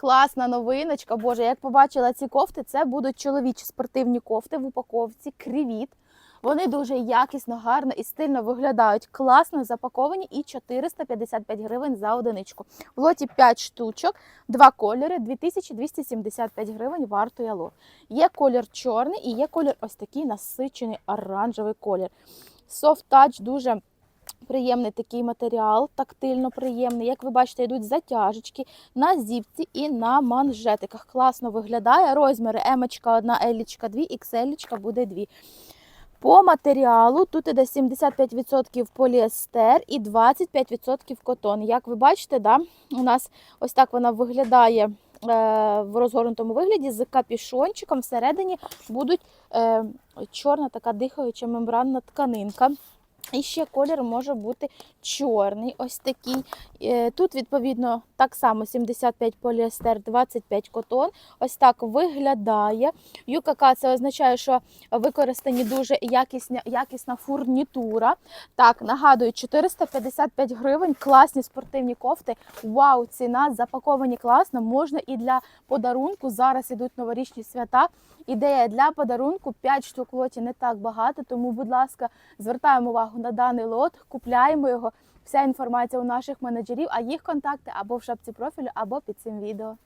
Класна новиночка. Боже, як побачила ці кофти, це будуть чоловічі спортивні кофти в упаковці, кривіт. Вони дуже якісно, гарно і стильно виглядають. Класно запаковані і 455 гривень за одиничку. В лоті 5 штучок, два кольори, 2275 гривень вартує лот. Є колір чорний і є колір ось такий насичений оранжевий колір. Soft Touch дуже приємний такий матеріал, тактильно приємний. Як ви бачите, йдуть затяжечки на зіпці і на манжетиках. Класно виглядає. Розміри емочка 1, елічка 2, XL буде 2. По матеріалу тут іде 75% поліестер і 25% котон. Як ви бачите, да, у нас ось так вона виглядає е, в розгорнутому вигляді з капішончиком. Всередині будуть е, чорна така дихаюча мембранна тканинка. І ще колір може бути чорний, ось такий. Е, Тут, відповідно, так само 75 поліестер, 25 котон. Ось так виглядає. ЮКК це означає, що використані дуже якісна, якісна фурнітура. Так, нагадую, 455 гривень, класні спортивні кофти. Вау, ціна запаковані класно. Можна і для подарунку. Зараз ідуть новорічні свята. Ідея для подарунку 5 штук лоті не так багато, тому, будь ласка, звертаємо увагу на даний лот, купляємо його. Вся інформація у наших менеджерів, а їх контакти або в шапці профілю, або під цим відео.